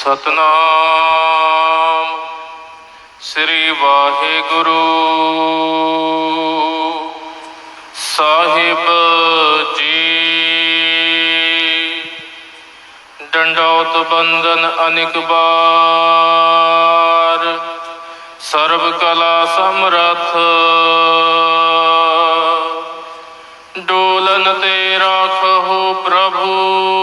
ਸਤਨਾਮ ਸ੍ਰੀ ਵਾਹਿਗੁਰੂ। ਸਾਹਿਬ ਜੀ, ਡੰਡੌਤ ਬੰਦਨ ਅਨਿਕ ਬਾਰ ਸਰਬ ਕਲਾ ਸਮਰਥ। ਡੋਲਨ ਤੇ ਰਾਖੋ ਪ੍ਰਭੂ।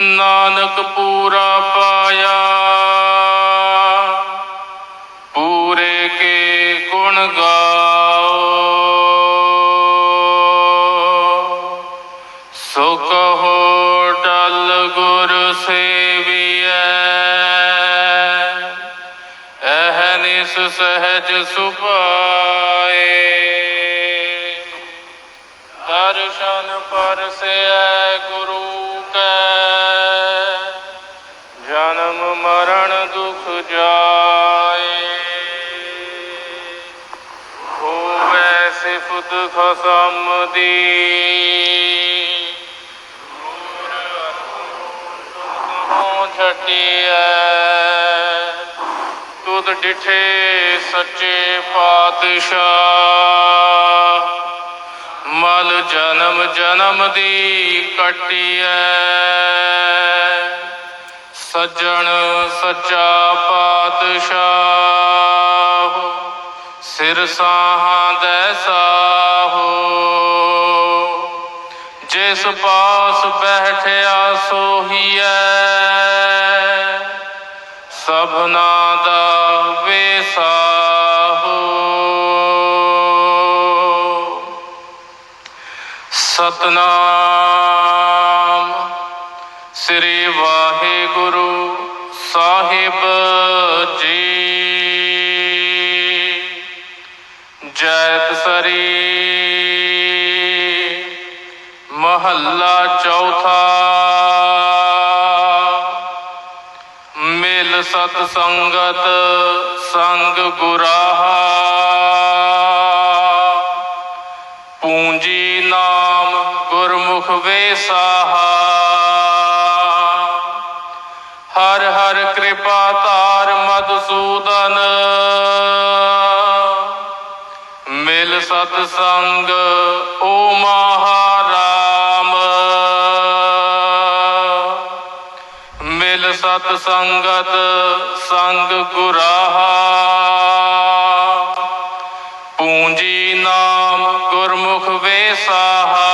ਨਾਨਕ ਪੂਰਾ ਪਾਇਆ। ਪੂਰੇ ਕੇ ਗੁਣ ਗਾਓ। ਸੁਖ ਹੋ ਟਲ ਗੁਰ ਸੇਵੀਐ। ਅਹਨਿਸ ਸਹਿਜ ਸੁਭਾ ਦੀ। ਹੋ ਛਟਿਐ ਤੁਧ ਡਿਠੇ ਸੱਚੇ ਪਾਤਸ਼ਾਹ। ਮਲ ਜਨਮ ਜਨਮ ਦੀ ਕਟਿਐ ਸੱਜਣ, ਸੱਚਾ ਪਾਤਸ਼ਾਹ। ਸਿਰ ਸਾਹਾਂ ਦੇ ਸਾਹੋ ਜਿਸ ਪਾਸ ਬੈਠਿਆ ਸੋਹੀਐ ਸਭਨਾ ਦਾ ਵੇਸਾਹੋ ਸਤਨਾਮ ਸ੍ਰੀ ਵਾਹਿਗੁਰੂ ਸਾਹਿਬ। ਮਹੱਲਾ ਚੌਥਾ। ਮਿਲ ਸਤ ਸੰਗਤ ਸੰਗ ਗੁਰਾਹਾ। ਪੂੰਜੀ ਨਾਮ ਗੁਰਮੁਖ ਵੇਸਾਹਾ ਹਰ ਹਰ ਕਿਰਪਾ ਧਾਰ ਮਦਸੂਦਨ ਮਿਲ ਸਤ ਸੰਗ ਓ ਮਹਾਰਾਮ ਸਤ ਸੰਗਤ, ਸੰਗ ਗੁਰਾਹਾ। ਪੂੰਜੀ ਨਾਮ ਗੁਰਮੁਖ ਵੇਸਾਹਾ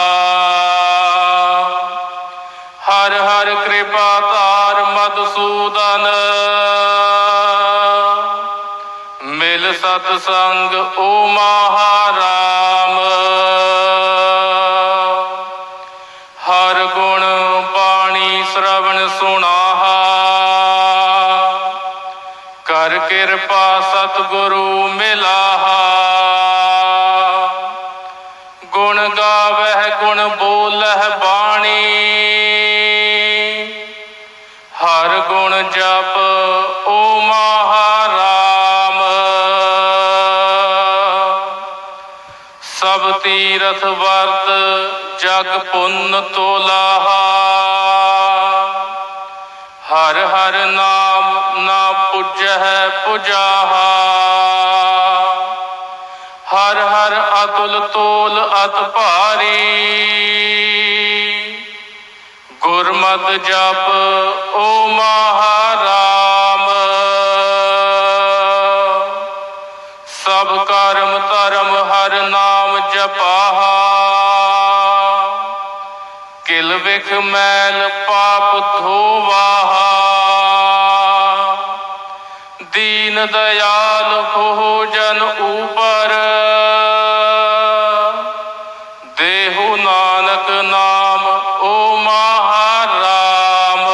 ਹਰ ਹਰ ਕਿਰਪਾ ਧਾਰ ਮਦਸੂਦਨ ਮਿਲ ਸਤ ਸੰਗ ਓ ਮਹਾਰਾਮ। ਹਰ ਗੁਣ ਬਾਣੀ ਸ਼ਰਵਣ ਸੁਣਾ। ਕਰ ਕਿਰਪਾ ਸਤਿਗੁਰੂ ਮਿਲਾਹਾ। ਗੁਣ ਗਾਵਹਿ, ਗੁਣ ਬੋਲਹਿ ਬਾਣੀ। ਹਰ ਗੁਣ ਜਪ ਓ ਮਹਾਰਾਮ। ਸਭ ਤੀਰਥ ਵਰਤ ਜਗ ਪੁੰਨ ਤੋਲਾਹਾ। ਹਰ ਹਰ ਨਾਮ ਨਾ ਪੁਜਹਿ ਪੁਜਾਹਾ। ਹਰ ਹਰ ਅਤੁਲ ਤੋਲ ਅਤ ਭਾਰੀ। ਗੁਰਮਤ ਜਪ ਓ ਮਹਾਰਾਮ। ਸਭ ਕਰਮ ਧਰਮ ਹਰ ਨਾਮ ਜਪਾਹਾ। ਕਿਲ ਵਿਖ ਮੈਲ ਪਾਪ ਧੋਵਾਹਾ। ਦੀਨ ਦਇਆਲ ਹੋ ਜਨ ਉਪਰ। ਦੇਹੁ ਨਾਨਕ ਨਾਮ ਓ ਮਹਾਰਾਮ।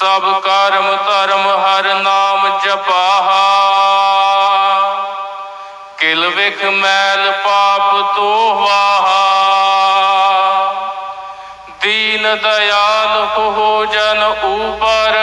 ਸਭ ਕਰਮ ਧਰਮ ਹਰ ਨਾਮ ਜਪਾਹਾ। ਦੀਨ ਦਇਆਲ ਹੋ ਜਨ ਉਪਰ।